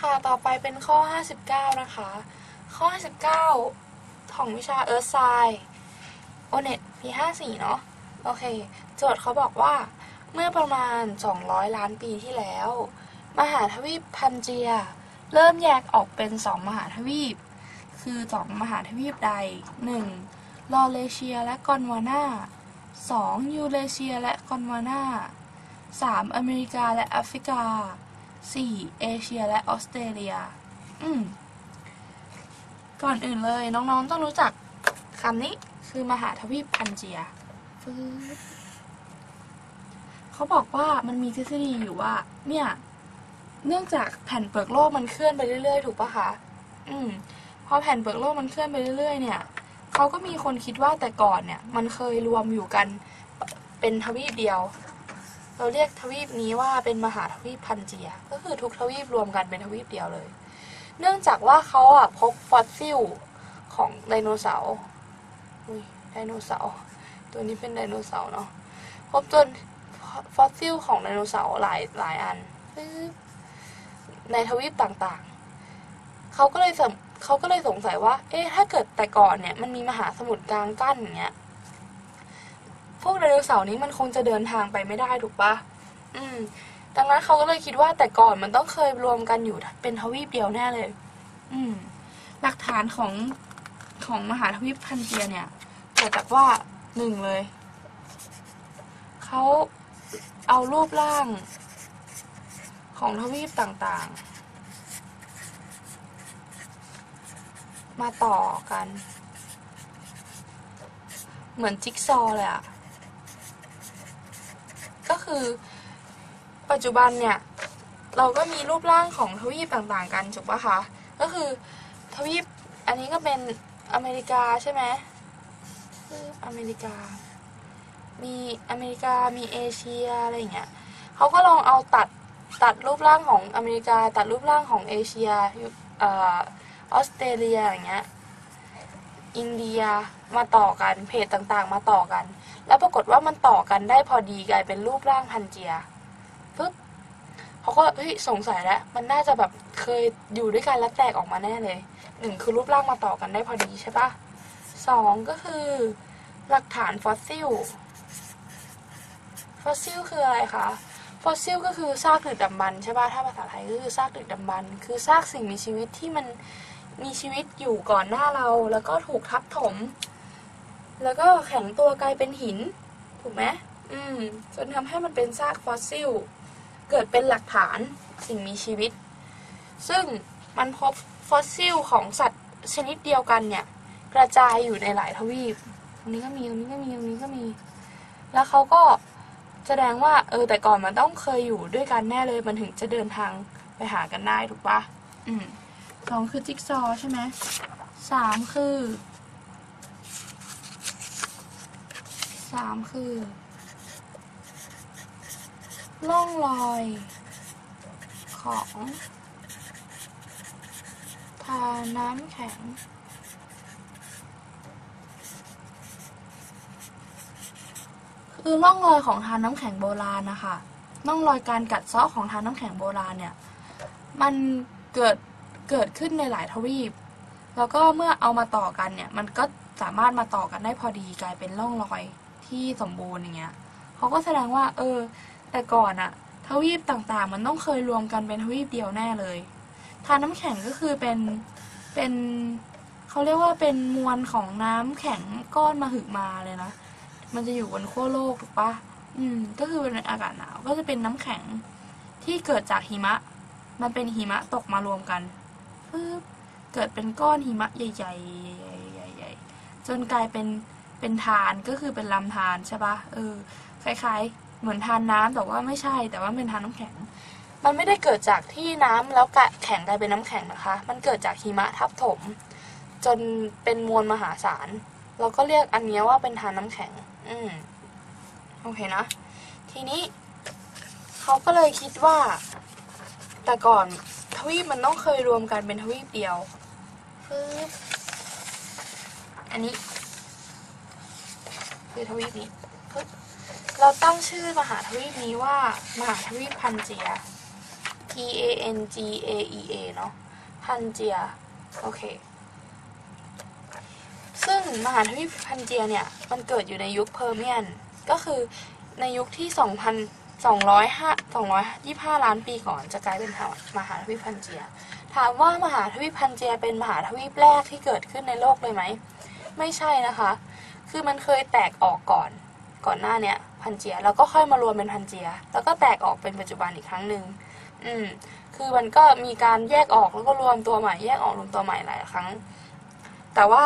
ค่ะ ต่อไปเป็นข้อ 59 นะคะ ข้อ 59 ของวิชาเอิร์ธไซโอเน็ตปี54 เนาะ โอเค โจทย์เขาบอกว่า เมื่อประมาณ 200 ล้านปีที่แล้ว มหาทวีปพันเจีย เริ่มแยกออกเป็น 2 มหาทวีป คือ 2 มหาทวีปใด 1. ลอเรเชียและกอนวาน่า 2. ยูเรเชียและกอนวาน่า 3. อเมริกาและแอฟริกา 4. เอเชียและออสเตรเลีย อืม ก่อนอื่นเลยน้องๆต้องรู้จักคำนี้คือมหาทวีปพันเจียเขาบอกว่ามันมีทฤษฎีอยู่ว่า เนี่ย เนื่องจากแผ่นเปลือกโลกมันเคลื่อนไปเรื่อยๆ ถูกปะคะ อืม พอแผ่นเปลือกโลกมันเคลื่อนไปเรื่อยๆ เนี่ย เขาก็มีคนคิดว่าแต่ก่อนเนี่ย มันเคยรวมอยู่กันเป็นทวีปเดียว เราเรียกทวีปนี้ว่าเป็นมหาทวีปพันเจีย ก็คือทุกทวีปรวมกันเป็นทวีปเดียวเลย เนื่องจากว่าเขาอะพบฟอสซิลของไดโนเสาร์อุ้ยไดโนเสาร์ตัวนี้เป็นไดโนเสาร์เนาะพบจนฟอสซิลของไดโนเสาร์หลายหลายอัน ในทวีปต่างๆ เขาก็เลยสงเขาก็เลยสงสัยว่า เอ๊ะ ถ้าเกิดแต่ก่อนเนี่ย มันมีมหาสมุทรกลางกั้นอย่างเงี้ย พวกไดโนเสาร์นี้มันคงจะเดินทางไปไม่ได้ถูกปะอืม ดังนั้นเขาก็เลยคิดว่าแต่ก่อนมันต้องเคยรวมกันอยู่เป็นทวีปเดียวแน่เลย อืม หลักฐานของของมหาทวีปพันเจียเนี่ยเกิดจากว่าหนึ่งเลย เขาเอารูปร่างของทวีปต่างๆ มาต่อกัน เหมือนจิ๊กซอเลยอะ คือ ปัจจุบันเนี่ย เราก็มีรูปร่างของทวีปต่างๆ กันถูกปะคะ ก็คือทวีปอันนี้ก็เป็นอเมริกาใช่ไหมคืออเมริกา มีอเมริกา มีเอเชียอะไรอย่างเงี้ยเขาก็ลองเอาตัดตัดรูปร่างของอเมริกา ตัดรูปร่างของเอเชียออสเตรเลียอย่างเงี้ย อินเดียมาต่อกันเพจต่างๆ มาต่อกัน แล้วปรากฏว่ามันต่อกันได้พอดีกลายเป็นรูปร่างพันเจียปึ๊บเขาก็เฮ้ยสงสัยแล้วมันน่าจะแบบเคยอยู่ด้วยกันแล้วแตกออกมาแน่เลยหนึ่งคือรูปร่างมาต่อกันได้พอดีใช่ปะสองก็คือหลักฐานฟอสซิล ฟอสซิลคืออะไรคะฟอสซิลก็คือซากดึกดำบรรใช่ปะถ้าภาษาไทยก็คือซากดึกดำบรรคือซากสิ่งมีชีวิตที่มัน มีชีวิตอยู่ก่อนหน้าเราแล้วก็ถูกทับถม แล้วก็แข็งตัวกลายเป็นหิน ถูกไหมอืมจนทำให้มันเป็นซากฟอสซิล เกิดเป็นหลักฐานสิ่งมีชีวิต ซึ่งมันพบฟอสซิลของสัตว์ชนิดเดียวกันเนี่ย กระจายอยู่ในหลายทวีปตรงนี้ก็มีตรงนี้ก็มีตรงนี้ก็มี แล้วเขาก็แสดงว่าเออแต่ก่อนมันต้องเคยอยู่ด้วยกันแน่เลยมันถึงจะเดินทางไปหากันได้ถูกปะอืม สองคือจิ๊กซอว์ใช่ไหมสามคือสามคือล่องรอย ของทาน้ำแข็ง คือร่องรอยของทานน้ำแข็งโบราณนะคะร่องรอยการกัดเซาะของทานน้ำแข็งโบราณเนี่ย มันเกิด เกิดขึ้นในหลายทวีป แล้วก็เมื่อเอามาต่อกันเนี่ย มันก็สามารถมาต่อกันได้พอดีกลายเป็นร่องรอยที่สมบูรณ์อย่างเงี้ยเขาก็แสดงว่า เออ แต่ก่อนอะทวีปต่างๆ มันต้องเคยรวมกันเป็นทวีปเดียวแน่เลยทานน้ำแข็งก็คือเป็นเป็นเขาเรียกว่าเป็นมวลของน้ำแข็งก้อนมาหึมาเลยนะ มันจะอยู่บนขั้วโลกถูกปะอืม ก็คือเป็นอากาศหนาวก็จะเป็นน้ำแข็งที่เกิดจากหิมะ มันเป็นหิมะตกมารวมกัน ปึ๊บเกิดเป็นก้อนหิมะใหญ่ๆใหญ่ๆจนกลายเป็นเป็นทานก็คือเป็นลำธารใช่ปะเออคล้ายๆ เหมือนทานน้ำแต่ว่าไม่ใช่แต่ว่าเป็นทานน้ำแข็ง มันไม่ได้เกิดจากที่น้ำแล้วกะแข็งกลายเป็นน้ำแข็งนะคะ มันเกิดจากหิมะทับถม จนเป็นมวลมหาศาลเราก็เรียกอันนี้ว่าเป็นทานน้ำแข็ง อืมโอเคนะ ทีนี้เขาก็เลยคิดว่า แต่ก่อน ทวีปมันต้องเคยรวมกันเป็นทวีปเดียวปึ๊บอันนี้ คือทวีปนี้ปึ๊บเราตั้งชื่อมหาทวีปนี้ว่ามหาทวีปพันเจีย P A N G A E A เนาะพันเจีย โอเค ซึ่งมหาทวีปพันเจียเนี่ย มันเกิดอยู่ในยุคเพอร์เมียน ก็คือในยุคที่ 2,205 225 ล้านปีก่อนจะกลายเป็นมหาทวีปพันเจีย ถามว่ามหาทวีปพันเจียเป็นมหาทวีปแรกที่เกิดขึ้นในโลกเลยไหม ไม่ใช่นะคะ คือมันเคยแตกออกก่อน ก่อนหน้าเนี้ยพันเจีย แล้วก็ค่อยมารวมเป็นพันเจีย แล้วก็แตกออกเป็นปัจจุบันอีกครั้งหนึ่งอืม คือมันก็มีการแยกออกแล้วก็รวมตัวใหม่ แยกออกรวมตัวใหม่หลายครั้ง แต่ว่า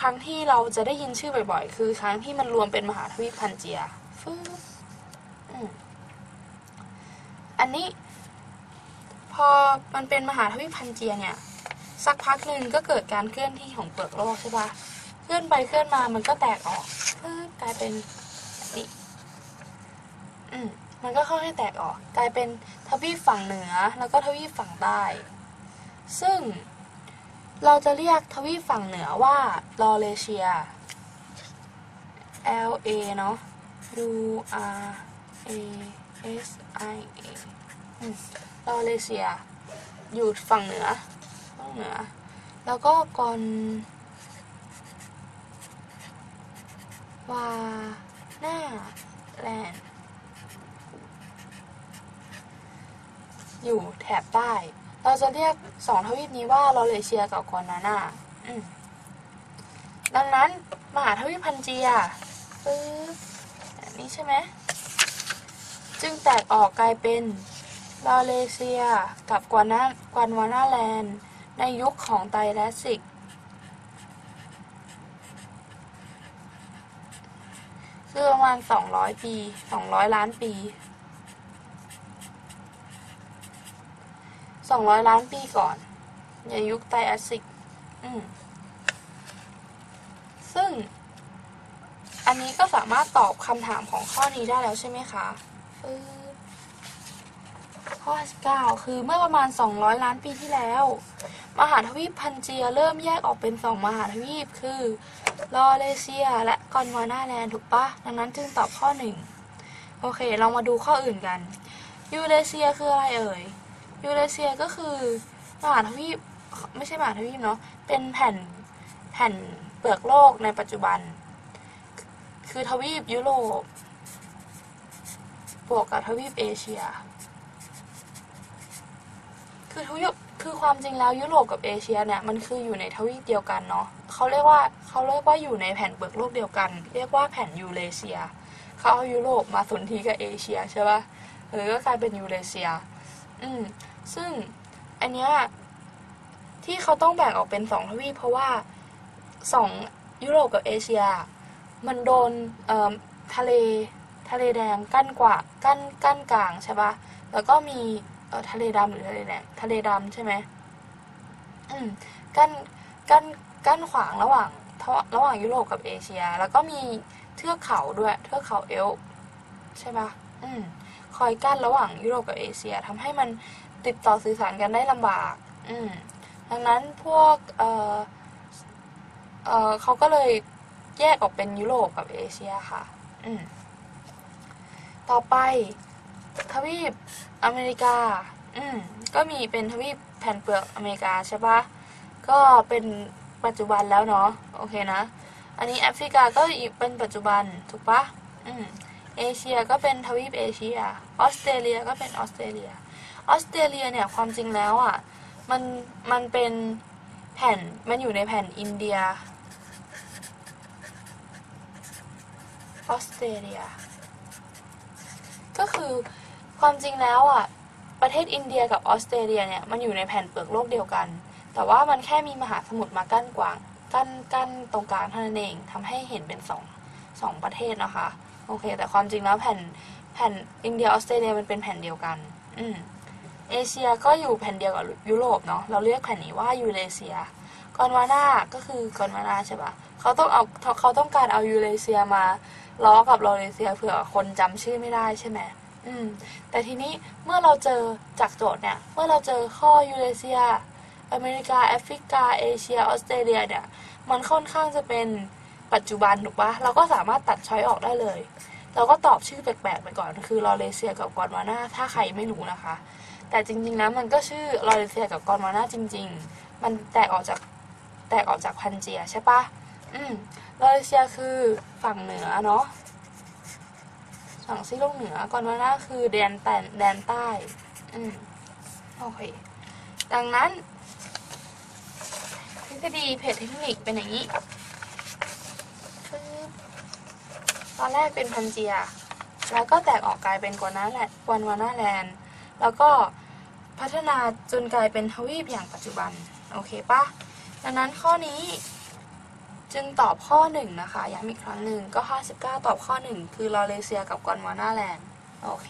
ครั้งที่เราจะได้ยินชื่อบ่อยๆ คือครั้งที่มันรวมเป็นมหาทวีปพันเจียฟึ๊บ อันนี้ พอมันเป็นมหาทวีปพันเจียเนี่ย สักพักหนึ่งก็เกิดการเคลื่อนที่ของเปลือกโลกใช่ปะเคลื่อนไปเคลื่อนมามันก็แตกออกปึ๊บกลายเป็นแบบนี้อืมมันก็ค่อยๆแตกออก กลายเป็นทวีปฝั่งเหนือแล้วก็ทวีปฝั่งใต้ ซึ่งเราจะเรียกทวีปฝั่งเหนือว่าลอเรเชีย L A เนาะ U R A S I A ลอเรเชีย อยู่ฝั่งเหนือฝั่งเหนือ แล้วก็กอนวาหน้าแลนด์อยู่แถบใต้ เราจะเรียกสองทวีปนี้ว่าลอเรเชียกับกวานาน่าดังนั้นมหาทวีปพันเจียปึ๊บแบบนี้ใช่ไหม จึงแตกออกกลายเป็น ลอเรเซีย กับกวานากวานวานาแลนด์ ในยุคของไตรแลสิก คือประมาณ 200 ปี 200 ล้านปี 200 ล้านปีก่อน ในยุคไตรแอสซิก ซึ่ง อันนี้ก็สามารถตอบคำถามของข้อนี้ได้แล้วใช่ไหมคะ ข้อ 19 คือเมื่อประมาณ 200 ล้านปีที่แล้ว มหาทวีปพันเจียเริ่มแยกออกเป็นสองมหาทวีปคือลอเรเซีย และกอนวานาแลนด์ถูกปะดังนั้นจึงตอบข้อหนึ่งโอเค เรามาดูข้ออื่นกัน ยูเรเซียคืออะไรเอ่ย ยูเรเซียก็คือมหาทวีปไม่ใช่มหาทวีปเนาะ เป็นแผ่นแผ่นเปลือกโลกในปัจจุบัน คือทวีปยุโรปบวกกับทวีปเอเชีย คือทวีปคือความจริงแล้วยุโรปกับเอเชียเนี่ยมันคืออยู่ในทวีปเดียวกันเนาะเขาเรียกว่าเขาเรียกว่าอยู่ในแผ่นเปลือกโลกเดียวกัน เรียกว่าแผ่นยูเรเซียเขาเอายุโรปมาสนธิกับเอเชียใช่ปะหรือก็กลายเป็นยูเรเซีย อืมซึ่งอันเนี้ยที่เขาต้องแบ่งออกเป็นสองทวีปเพราะว่าสองยุโรปกับเอเชีย มันโดนเอ่อทะเลทะเลแดงกั้นกว่ากั้นกั้นกลางใช่ปะแล้วก็มี ทะเลดำหรือทะเลแดงทะเลดำใช่ไหมอืมกั้นกั้นกั้นขวางระหว่างระหว่างยุโรปกับเอเชีย แล้วก็มีเทือกเขาด้วย เทือกเขาเอลป์ใช่ปะอืมคอยกั้นระหว่างยุโรปกับเอเชียทำให้มันติดต่อสื่อสารกันได้ลำบาก อืมดังนั้นพวกเออเออเขาก็เลยแยกออกเป็นยุโรปกับเอเชียค่ะ อืมต่อไป ทวีปอเมริกา อืมก็มีเป็นทวีปแผ่นเปลือกอเมริกาใช่ปะก็เป็นปัจจุบันแล้วเนาะโอเคนะ อันนี้แอฟริกาก็เป็นปัจจุบันถูกปะอืมเอเชียก็เป็นทวีปเอเชียออสเตรเลียก็เป็นออสเตรเลียออสเตรเลียเนี่ยความจริงแล้วอะมันมันเป็นแผ่นมันอยู่ในแผ่นอินเดียออสเตรเลียก็คือ ความจริงแล้วอะประเทศอินเดียกับออสเตรเลียเนี่ยมันอยู่ในแผ่นเปลือกโลกเดียวกัน แต่ว่ามันแค่มีมหาสมุทรมากั้นกว้างกั้นกั้นตรงกลางเท่านั้นเองทำให้เห็นเป็นสองสองประเทศนะคะโอเค แต่ความจริงแล้วแผ่นแผ่นอินเดียออสเตรเลียมันเป็นแผ่นเดียวกัน อืมเอเชียก็อยู่แผ่นเดียวกับยุโรปเนาะเราเรียกแผ่นนี้ว่ายูเรเซียกอนวาน่าก็คือกอนวาน่าใช่ปะเขาต้องเอาเขาต้องการเอายูเรเซียมาล้อกับลอเรเซียเผื่อคนจำชื่อไม่ได้ใช่ไหม อืม แต่ทีนี้เมื่อเราเจอจากโจทย์เนี่ย เมื่อเราเจอข้อยูเรเซีย อเมริกา แอฟริกา เอเชีย ออสเตรเลียเนี่ย มันค่อนข้างจะเป็นปัจจุบันถูกปะเราก็สามารถตัดช้อยออกได้เลย เราก็ตอบชื่อแปลกๆไปก่อน คือลอเรเซียกับกอนวาน่า ถ้าใครไม่รู้นะคะ แต่จริงๆแล้วมันก็ชื่อลอเรเซียกับกอนวาน่าจริง ๆ มันแตกออกจากแตกออกจากพันเจียใช่ปะอืมลอเรเซียคือฝั่งเหนือเนาะ ฝั่งซีโลกเหนือกอนวาน่าคือแดนแตนแดนใต้ อืมโอเค ดังนั้นทฤษฎีเพจเทคนิคเป็นอย่างนี้ปึ๊บตอนแรกเป็นพันเจีย แล้วก็แตกออกกลายเป็นกวานาแลกวนวานาแลนด์ แล้วก็พัฒนาจนกลายเป็นทวีปอย่างปัจจุบัน โอเคปะดังนั้นข้อนี้ จึงตอบข้อหนึ่งนะคะย้ำอีกครั้งหนึ่งก็ 59 ตอบข้อหนึ่งคือลอเรเซียกับกอนวานาแลนด์โอเค